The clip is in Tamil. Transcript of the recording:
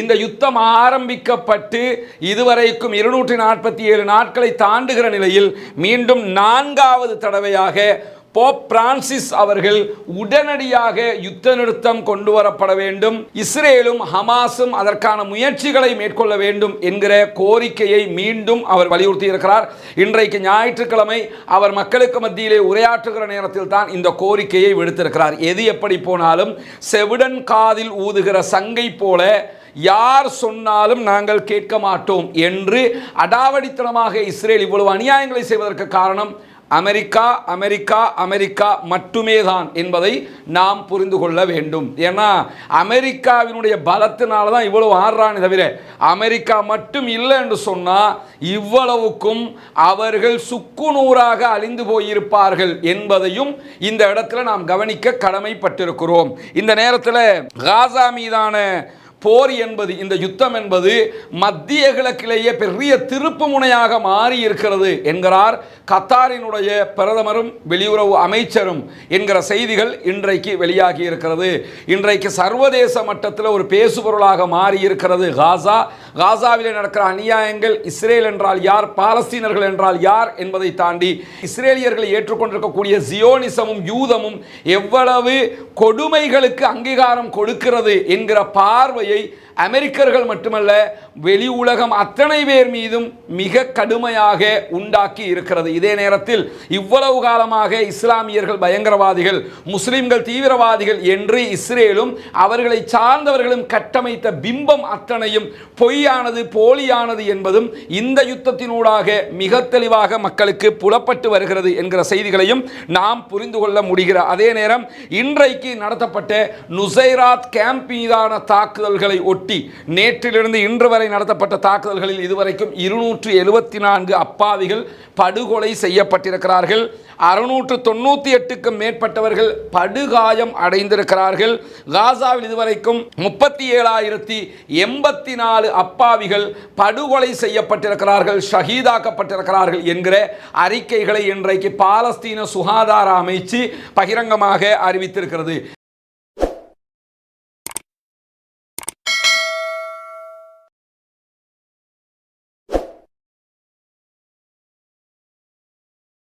இந்த யுத்தம் ஆரம்பிக்கப்பட்டு இதுவரைக்கும் இருநூற்றி நாற்பத்தி ஏழு நாட்களை தாண்டுகிற நிலையில் மீண்டும் நான்காவது தடவையாக போப் பிரான்சிஸ் அவர்கள் உடனடியாக யுத்த நிறுத்தம் கொண்டு வரப்பட வேண்டும். இஸ்ரேலும் ஹமாஸும் அதற்கான முயற்சிகளை மேற்கொள்ள வேண்டும் என்கிற கோரிக்கையை மீண்டும் அவர் வலியுறுத்தி இருக்கிறார் இன்றைக்கு ஞாயிற்றுக்கிழமை அவர் மக்களுக்கு மத்தியிலே உரையாற்றுகிற நேரத்தில் தான் இந்த கோரிக்கையை விடுத்திருக்கிறார். எது எப்படி போனாலும் செவிடன் காதில் ஊதுகிற சங்கை போல யார் சொன்னாலும் நாங்கள் கேட்க மாட்டோம் என்று அடாவடித்தனமாக இஸ்ரேல் இவ்வளவு அநியாயங்களை செய்வதற்கு காரணம் அமெரிக்கா அமெரிக்கா அமெரிக்கா மட்டுமே தான் என்பதை நாம் புரிந்து கொள்ள வேண்டும். ஏன்னா அமெரிக்காவினுடைய பலத்தினால தான் இவ்வளவு ஆடுறானே தவிர அமெரிக்கா மட்டும் இல்லை என்று சொன்னால் இவ்வளவுக்கும் அவர்கள் சுக்குநூறாக அழிந்து போயிருப்பார்கள் என்பதையும் இந்த இடத்துல நாம் கவனிக்க கடமைப்பட்டிருக்கிறோம். இந்த நேரத்தில் காசா மீதான போர் என்பது இந்த யுத்தம் என்பது மத்திய கிழக்கிலேயே பெரிய திருப்பு முனையாக மாறி இருக்கிறது என்கிறார் கத்தாரினுடைய பிரதமரும் வெளியுறவு அமைச்சரும் என்கிற செய்திகள் இன்றைக்கு வெளியாகி இருக்கிறது. இன்றைக்கு சர்வதேச மட்டத்தில் ஒரு பேசுபொருளாக மாறி இருக்கிறது காசா காசாவிலே நடக்கிற அநியாயங்கள் இஸ்ரேல் என்றால் யார் பாலஸ்தீனர்கள் என்றால் யார் என்பதை தாண்டி இஸ்ரேலியர்களை ஏற்றுக்கொண்டிருக்கக்கூடிய ஜியோனிசமும் யூதமும் எவ்வளவு கொடுமைகளுக்கு அங்கீகாரம் கொடுக்கிறது என்கிற பார்வையை அமெரிக்கர்கள் மட்டுமல்ல வெளி உலகம் அத்தனை பேர் மீதும் மிக கடுமையாக உண்டாக்கி இருக்கிறது. இதே நேரத்தில் இவ்வளவு காலமாக இஸ்லாமியர்கள் பயங்கரவாதிகள் முஸ்லிம்கள் தீவிரவாதிகள் என்று இஸ்ரேலும் அவர்களை சார்ந்தவர்களும் கட்டமைத்த பிம்பம் அத்தனையும் பொய்யானது போலியானது என்பதும் இந்த யுத்தத்தினூடாக மிக தெளிவாக மக்களுக்கு புலப்பட்டு வருகிறது என்கிற செய்திகளையும் நாம் புரிந்து கொள்ள முடிகிற. அதே நேரம் இன்றைக்கு நடத்தப்பட்ட நுசைராத் கேம்ப் மீதான தாக்குதல்களை ஒட்டி நேற்றிலிருந்து இன்று வரை நடத்தப்பட்ட தாக்குதல்களில் இதுவரைக்கும் இருநூற்று எழுபத்தி நான்கு அப்பாவிகள் படுகொலை செய்யப்பட்டிருக்கிறார்கள். அறுநூற்று தொண்ணூற்றி எட்டுக்கும் மேற்பட்டவர்கள் படுகாயம் அடைந்திருக்கிறார்கள். காசாவில் இதுவரைக்கும் முப்பத்தி ஏழாயிரத்தி எண்பத்தி நாலு அப்பாவிகள் படுகொலை செய்யப்பட்டிருக்கிறார்கள் ஷஹீதாக்கப்பட்டிருக்கிறார்கள் என்கிற அறிக்கைகளை இன்றைக்கு பாலஸ்தீன சுகாதார அமைச்சு பகிரங்கமாக அறிவித்திருக்கிறது.